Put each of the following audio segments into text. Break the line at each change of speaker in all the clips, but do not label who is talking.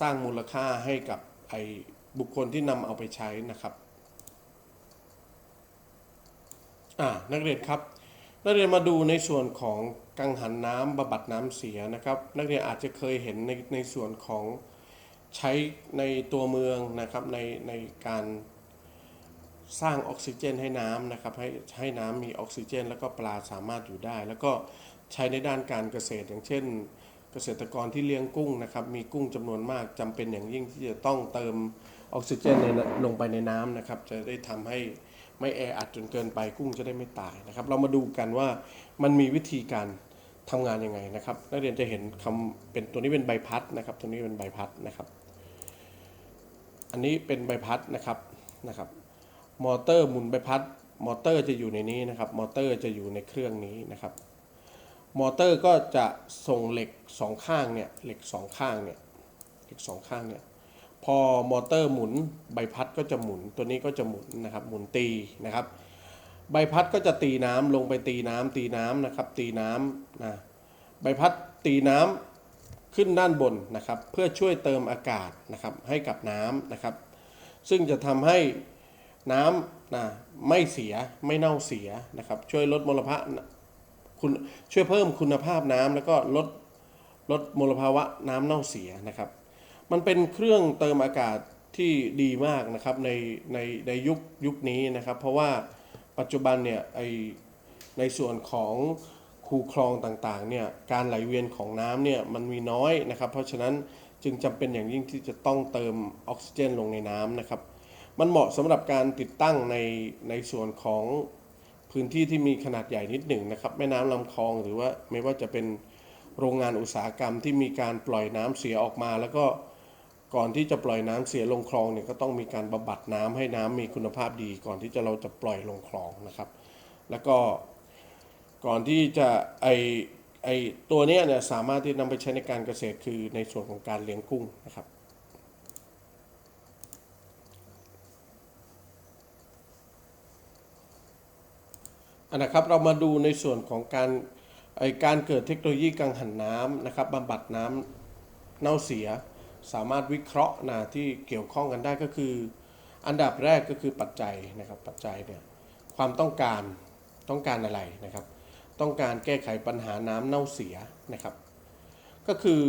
สร้างมูลค่าให้กับไอ้บุคคลที่นำเอาไปใช้นะครับอ่านักเรียนครับ นักเรียนมาดูในส่วนของกังหันน้ำบำบัดน้ำเสียนะครับ นักเรียนอาจจะเคยเห็นในในส่วนของใช้ในตัวเมืองนะครับในในการสร้างออกซิเจนให้น้ำนะครับให้ให้น้ำมีออกซิเจน แล้วก็ปลาสามารถอยู่ได้ แล้วก็ใช้ในด้านการเกษตรอย่างเช่น เกษตรกรที่เลี้ยงกุ้งนะครับ มีกุ้งจำนวนมากจำเป็นอย่างยิ่งที่จะต้องเติมออกซิเจนในลงไปในน้ำนะครับ จะได้ทำให้ไม่แออัดจนเกินไปกุ้งจะได้ไม่ตายนะครับ เรามาดูกันว่ามันมีวิธีการทำงานยังไงนะครับนักเรียนจะเห็นคำเป็นตัวนี้เป็นใบพัดนะครับ ตัวนี้เป็นใบพัดนะครับ อันนี้เป็นใบพัดนะครับนะครับ มอเตอร์หมุนใบพัด มอเตอร์จะอยู่ในนี้นะครับ มอเตอร์จะอยู่ในเครื่องนี้นะครับ มอเตอร์ก็จะส่งเหล็กสองข้างเนี่ยเหล็กสองข้างเนี่ยเหล็กสองข้างเนี่ยพอมอเตอร์หมุนใบพัดก็จะหมุนตัวนี้ก็จะหมุนนะครับหมุนตีนะครับ ใบพัดก็จะตีน้ำลงไปตีน้ำตีน้ำนะครับตีน้ำนะใบพัดตีน้ำขึ้นด้านบนนะครับเพื่อช่วยเติมอากาศนะครับให้กับน้ำนะครับ ซึ่งจะทำให้น้ำนะไม่เสียไม่เน่าเสียนะครับช่วยลดมลภาวะ คุณช่วยเพิ่มคุณภาพน้ำแล้วก็ลดลดมลภาวะน้ำเน่าเสียนะครับ มันเป็นเครื่องเติมอากาศที่ดีมากนะครับในในในยุคยุคนี้นะครับ เพราะว่าปัจจุบันเนี่ยไอในส่วนของคูคลองต่างๆเนี่ยการไหลเวียนของน้ำเนี่ยมันมีน้อยนะครับ เพราะฉะนั้นจึงจำเป็นอย่างยิ่งที่จะต้องเติมออกซิเจนลงในน้ำนะครับ มันเหมาะสำหรับการติดตั้งในในส่วนของ พื้นที่ที่มีขนาดใหญ่นิดหนึ่งนะครับ แม่น้ำลำคลองหรือว่าไม่ว่าจะเป็นโรงงานอุตสาหกรรมที่มีการปล่อยน้ำเสียออกมา แล้วก็ก่อนที่จะปล่อยน้ำเสียลงคลองเนี่ยก็ต้องมีการบำบัดน้ำให้น้ำมีคุณภาพดี ก่อนที่จะเราจะปล่อยลงคลองนะครับ แล้วก็ก่อนที่จะไอไอตัวเนี้ยเนี่ยสามารถที่นำไปใช้ในการเกษตรคือในส่วนของการเลี้ยงกุ้งนะครับ นะครับเรามาดูในส่วนของการไอการเกิดเทคโนโลยีกังหันน้ำนะครับบำบัดน้ำเน่าเสีย สามารถวิเคราะห์นะที่เกี่ยวข้องกันได้ก็คือ อันดับแรกก็คือปัจจัยนะครับปัจจัยเนี่ยความต้องการต้องการอะไรนะครับ ต้องการแก้ไขปัญหาน้ำเน่าเสียนะครับ ก็คือ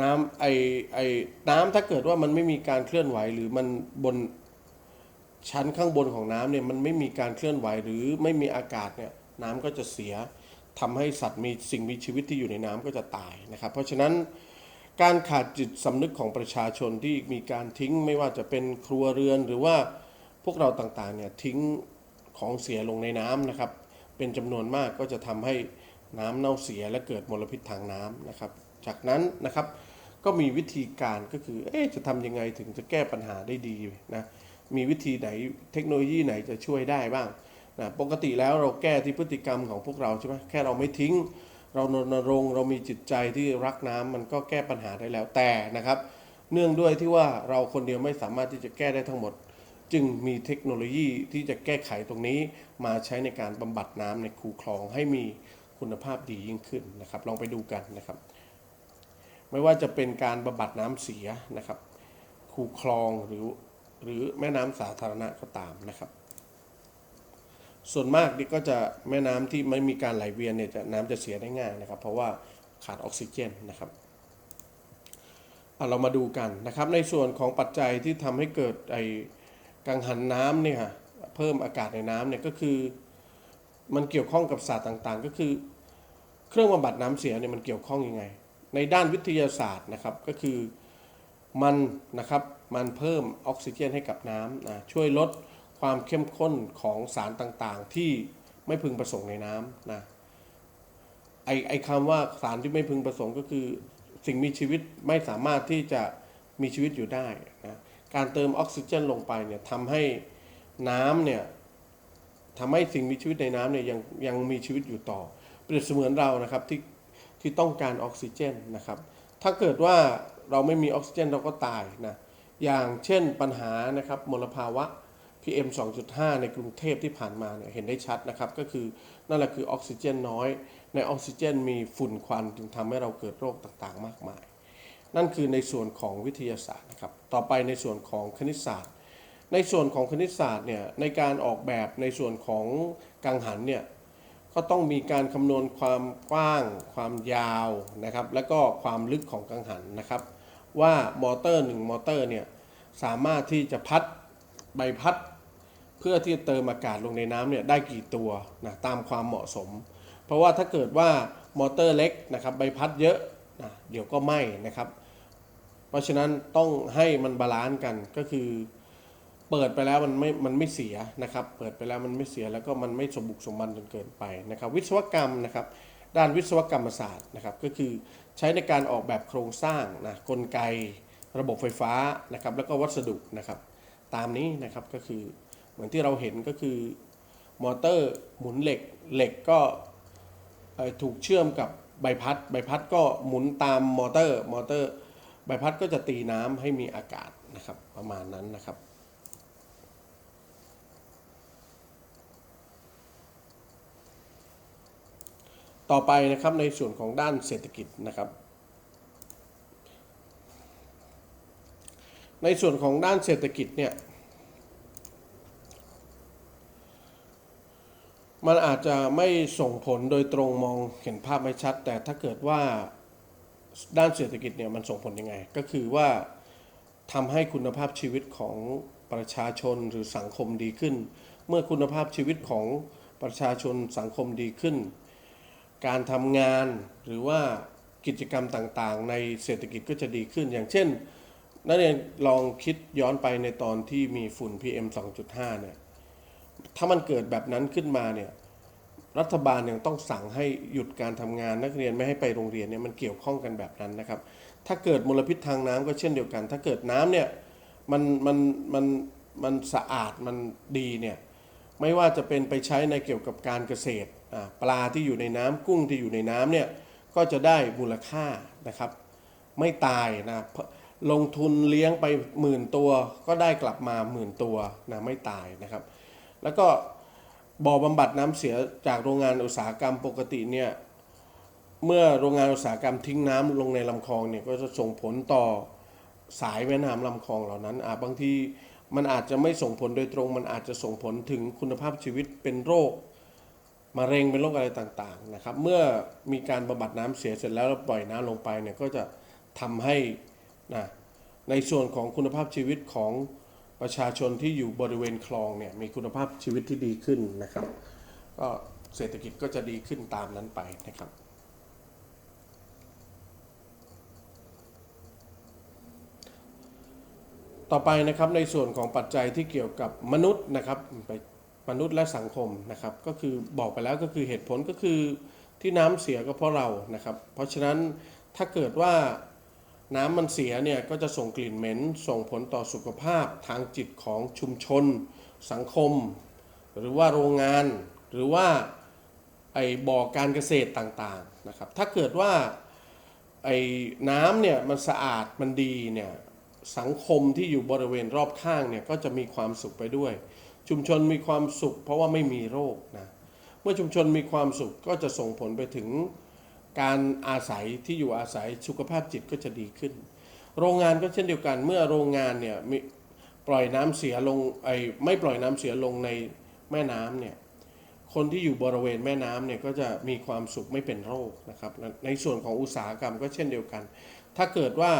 น้ำไอไอน้ำถ้าเกิดว่ามันไม่มีการเคลื่อนไหวหรือมันบน ชั้นข้างบนของน้ำเนี่ยมันไม่มีการเคลื่อนไหวหรือไม่มีอากาศเนี่ยน้ำก็จะเสียทำให้สัตว์มีสิ่งมีชีวิตที่อยู่ในน้ำก็จะตายนะครับ เพราะฉะนั้นการขาดจิตสำนึกของประชาชนที่มีการทิ้งไม่ว่าจะเป็นครัวเรือนหรือว่าพวกเราต่างๆเนี่ยทิ้งของเสียลงในน้ำนะครับ เป็นจำนวนมากก็จะทำให้น้ำเน่าเสียและเกิดมลพิษทางน้ำนะครับ จากนั้นนะครับก็มีวิธีการก็คือเอ๊จะทำยังไงถึงจะแก้ปัญหาได้ดีนะ มีวิธีไหนเทคโนโลยีไหนจะช่วยได้บ้างนะปกติแล้วเราแก้ที่พฤติกรรมของพวกเราใช่ไหมแค่เราไม่ทิ้ง เรารณรงค์เรามีจิตใจที่รักน้ำมันก็แก้ปัญหาได้แล้วแต่นะครับ เนื่องด้วยที่ว่าเราคนเดียวไม่สามารถที่จะแก้ได้ทั้งหมด จึงมีเทคโนโลยีที่จะแก้ไขตรงนี้ มาใช้ในการบำบัดน้ำในคูคลองให้มีคุณภาพดียิ่งขึ้นนะครับ ลองไปดูกันนะครับ ไม่ว่าจะเป็นการบำบัดน้ำเสียนะครับคูคลองหรือ หรือแม่น้ำสาธารณะก็ตามนะครับ ส่วนมากนี่ก็จะแม่น้ำที่ไม่มีการไหลเวียนเนี่ยจะน้ำจะเสียได้ง่ายนะครับ เพราะว่าขาดออกซิเจนนะครับอะเรามาดูกันนะครับในส่วนของปัจจัยที่ทำให้เกิดไอกังหันน้ำเนี่ยเพิ่มอากาศในน้ำเนี่ยก็คือ มันเกี่ยวข้องกับศาสตร์ต่างๆ ก็คือ เครื่องบำบัดน้ำเสียเนี่ยมันเกี่ยวข้องยังไง ในด้านวิทยาศาสตร์นะครับก็คือ มันนะครับมันเพิ่มออกซิเจนให้กับน้ำนะช่วยลดความเข้มข้นของสารต่างๆ ที่ไม่พึงประสงค์ในน้ำนะไอไอคำว่าสารที่ไม่พึงประสงค์ก็คือ สิ่งมีชีวิตไม่สามารถที่จะมีชีวิตอยู่ได้นะการเติมออกซิเจนลงไปเนี่ยทำให้น้ำเนี่ยทำให้สิ่งมีชีวิตในน้ำเนี่ยยังยังมีชีวิตอยู่ต่อ เปรียบเสมือนเรานะครับที่ที่ต้องการออกซิเจนนะครับ ถ้าเกิดว่า เราไม่มีออกซิเจนเราก็ตายนะอย่างเช่นปัญหานะครับมลภาวะ PM 2.5 ในกรุงเทพที่ผ่านมาเนี่ยเห็นได้ชัดนะครับ ก็คือนั่นแหละคือออกซิเจนน้อย ในออกซิเจนมีฝุ่นควันจึงทำให้เราเกิดโรคต่างๆ มากมาย นั่นคือในส่วนของวิทยาศาสตร์นะครับต่อไปในส่วนของคณิตศาสตร์ ในส่วนของคณิตศาสตร์เนี่ยในการออกแบบในส่วนของกังหันเนี่ยก็ต้องมีการคำนวณความกว้าง ความยาวนะครับ แล้วก็ความลึกของกังหันนะครับ ว่ามอเตอร์หนึ่งมอเตอร์เนี่ยสามารถที่จะพัดใบพัด เพื่อที่จะเติมอากาศลงในน้ำเนี่ยได้กี่ตัวนะตามความเหมาะสม เพราะว่าถ้าเกิดว่ามอเตอร์เล็กนะครับใบพัดเยอะนะเดี๋ยวก็ไหม้นะครับ เพราะฉะนั้นต้องให้มันบาลานซ์กันก็คือเปิดไปแล้วมันไม่ มันไม่เสียนะครับ เปิดไปแล้วมันไม่เสียแล้วก็มันไม่สมบุกสมบันจนเกินไปนะครับ วิศวกรรมนะครับ ด้านวิศวกรรมศาสตร์นะครับก็คือใช้ในการออกแบบโครงสร้างนะกลไกระบบไฟฟ้านะครับแล้วก็วัสดุนะครับ ตามนี้นะครับก็คือเหมือนที่เราเห็นก็คือมอเตอร์หมุนเหล็กเหล็กก็ถูกเชื่อมกับใบพัดใบพัดก็หมุนตามมอเตอร์มอเตอร์ใบพัดก็จะตีน้ำให้มีอากาศนะครับประมาณนั้นนะครับ ต่อไปนะครับในส่วนของด้านเศรษฐกิจนะครับ ในส่วนของด้านเศรษฐกิจเนี่ยมันอาจจะไม่ส่งผลโดยตรงมองเห็นภาพไม่ชัด แต่ถ้าเกิดว่าด้านเศรษฐกิจเนี่ยมันส่งผลยังไง ก็คือว่าทำให้คุณภาพชีวิตของประชาชนหรือสังคมดีขึ้น เมื่อคุณภาพชีวิตของประชาชนสังคมดีขึ้น การทำงานหรือว่ากิจกรรมต่างๆ ในเศรษฐกิจก็จะดีขึ้น อย่างเช่น นักเรียนลองคิดย้อนไปในตอนที่มีฝุ่น PM 2.5 เนี่ย ถ้ามันเกิดแบบนั้นขึ้นมาเนี่ย รัฐบาลยังต้องสั่งให้หยุดการทำงานนักเรียนไม่ให้ไปโรงเรียนเนี่ยมันเกี่ยวข้องกันแบบนั้นนะครับ ถ้าเกิดมลพิษทางน้ำก็เช่นเดียวกัน ถ้าเกิดน้ำเนี่ยมันมันมันมันสะอาดมันดีเนี่ย ไม่ว่าจะเป็นไปใช้ในเกี่ยวกับการเกษตร ปลาที่อยู่ในน้ำกุ้งที่อยู่ในน้ำเนี่ยก็จะได้มูลค่านะครับ ไม่ตายนะเพราะลงทุนเลี้ยงไปหมื่นตัวก็ได้กลับมาหมื่นตัวนะไม่ตายนะครับ แล้วก็บ่อบำบัดน้ำเสียจากโรงงานอุตสาหกรรมปกติเนี่ยเมื่อโรงงานอุตสาหกรรมทิ้งน้ำลงในลำคลองเนี่ยก็จะส่งผลต่อสายแม่น้ำลำคลองเหล่านั้นอาบางทีมันอาจจะไม่ส่งผลโดยตรง มันอาจจะส่งผลถึงคุณภาพชีวิตเป็นโรค มะเร็งเป็นโรคอะไรต่างๆนะครับ เมื่อมีการบำบัดน้ำเสียเสร็จแล้วแล้วปล่อยน้ำลงไปเนี่ยก็จะทำให้นะในส่วนของคุณภาพชีวิตของประชาชนที่อยู่บริเวณคลองเนี่ยมีคุณภาพชีวิตที่ดีขึ้นนะครับ ก็เศรษฐกิจก็จะดีขึ้นตามนั้นไปนะครับต่อไปนะครับในส่วนของปัจจัยที่เกี่ยวกับมนุษย์นะครับไป มนุษย์และสังคมนะครับ ก็คือบอกไปแล้วก็คือเหตุผลก็คือที่น้ำเสียก็เพราะเรานะครับ เพราะฉะนั้นถ้าเกิดว่าน้ำมันเสียเนี่ยก็จะส่งกลิ่นเหม็น ส่งผลต่อสุขภาพทางจิตของชุมชน สังคม หรือว่าโรงงาน หรือว่าไอ้บ่อการเกษตรต่างๆนะครับ ถ้าเกิดว่าไอ้น้ำเนี่ยมันสะอาดมันดีเนี่ยสังคมที่อยู่บริเวณรอบข้างเนี่ยก็จะมีความสุขไปด้วย ชุมชนมีความสุข เพราะว่าไม่มีโรคนะเมื่อชุมชนมีความสุขก็จะส่งผลไปถึงการอาศัยที่อยู่อาศัยสุขภาพจิตก็จะดีขึ้น โรงงานก็เช่นเดียวกัน เมื่อโรงงานเนี่ยมีปล่อยน้ำเสียลงไอ้ไม่ปล่อยน้ำเสียลงในแม่น้ำเนี่ยคนที่อยู่บริเวณแม่น้ำเนี่ยก็จะมีความสุขไม่เป็นโรคนะครับ ในส่วนของอุตสาหกรรมก็เช่นเดียวกัน ถ้าเกิดว่า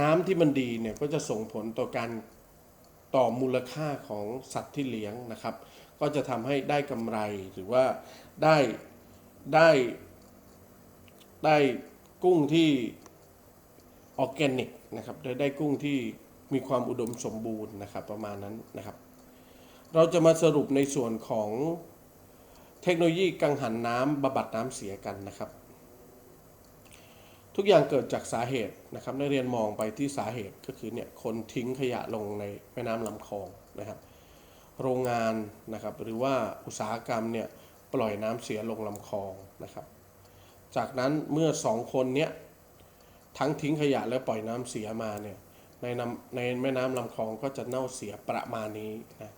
น้ำที่มันดีเนี่ยก็จะส่งผลต่อการ ต่อมูลค่าของสัตว์ที่เลี้ยงนะครับ ก็จะทำให้ได้กำไรหรือว่าได้ได้ได้กุ้งที่ออร์แกนิกนะครับได้ได้กุ้งที่มีความอุดมสมบูรณ์นะครับประมาณนั้นนะครับ เราจะมาสรุปในส่วนของเทคโนโลยีกังหันน้ำบำบัดน้ำเสียกันนะครับ ทุกอย่างเกิดจากสาเหตุนะครับนักเรียนมองไปที่สาเหตุก็คือเนี่ยคนทิ้งขยะลงในแม่น้ำลำคลองนะครับ โรงงานนะครับหรือว่าอุตสาหกรรมเนี่ยปล่อยน้ำเสียลงลำคลองนะครับ จากนั้นเมื่อสองคนเนี้ยทั้งทิ้งขยะและปล่อยน้ำเสียมาเนี่ยในน้ำในแม่น้ำลำคลองก็จะเน่าเสียประมาณนี้นะ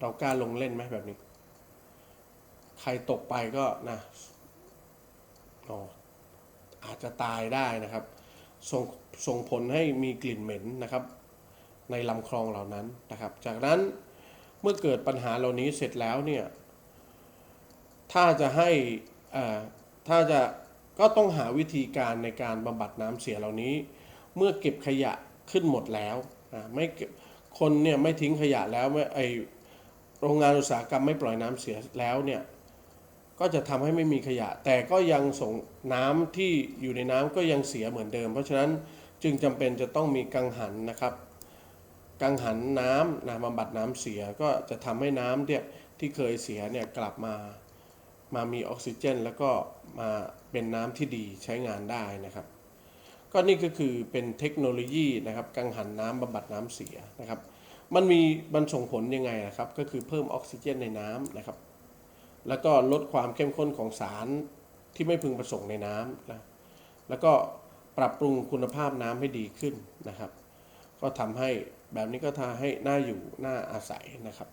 เรากล้าลงเล่นไหมแบบนี้ ใครตกไปก็นะอ๋อ อาจจะตายได้นะครับ ส่งส่งผลให้มีกลิ่นเหม็นนะครับ ในลำคลองเหล่านั้นนะครับ จากนั้นเมื่อเกิดปัญหาเหล่านี้เสร็จแล้วเนี่ยถ้าจะให้อ่าถ้าจะก็ต้องหาวิธีการในการบำบัดน้ำเสียเหล่านี้ เมื่อเก็บขยะขึ้นหมดแล้วอ่าไม่เก็บคนเนี่ยไม่ทิ้งขยะแล้วไอโรงงานอุตสาหกรรมไม่ปล่อยน้ำเสียแล้วเนี่ย ก็จะทำให้ไม่มีขยะ แต่ก็ยังส่งน้ำที่อยู่ในน้ำก็ยังเสียเหมือนเดิม เพราะฉะนั้นจึงจำเป็นจะต้องมีกังหันนะครับ กังหันน้ำนะบำบัดน้ำเสียก็จะทำให้น้ำเนี่ยที่เคยเสียเนี่ยกลับมามามีออกซิเจน แล้วก็มาเป็นน้ำที่ดีใช้งานได้นะครับ ก็นี่ก็คือเป็นเทคโนโลยีนะครับกังหันน้ำบำบัดน้ำเสียนะครับ มันมีมันส่งผลยังไงนะครับ ก็คือเพิ่มออกซิเจนในน้ำนะครับ แล้วก็ลดความเข้มข้นของสารที่ไม่พึงประสงค์ในน้ำนะแล้วก็ปรับปรุงคุณภาพน้ำให้ดีขึ้นนะครับ ก็ทำให้แบบนี้ก็ทำให้น่าอยู่น่าอาศัยนะครับ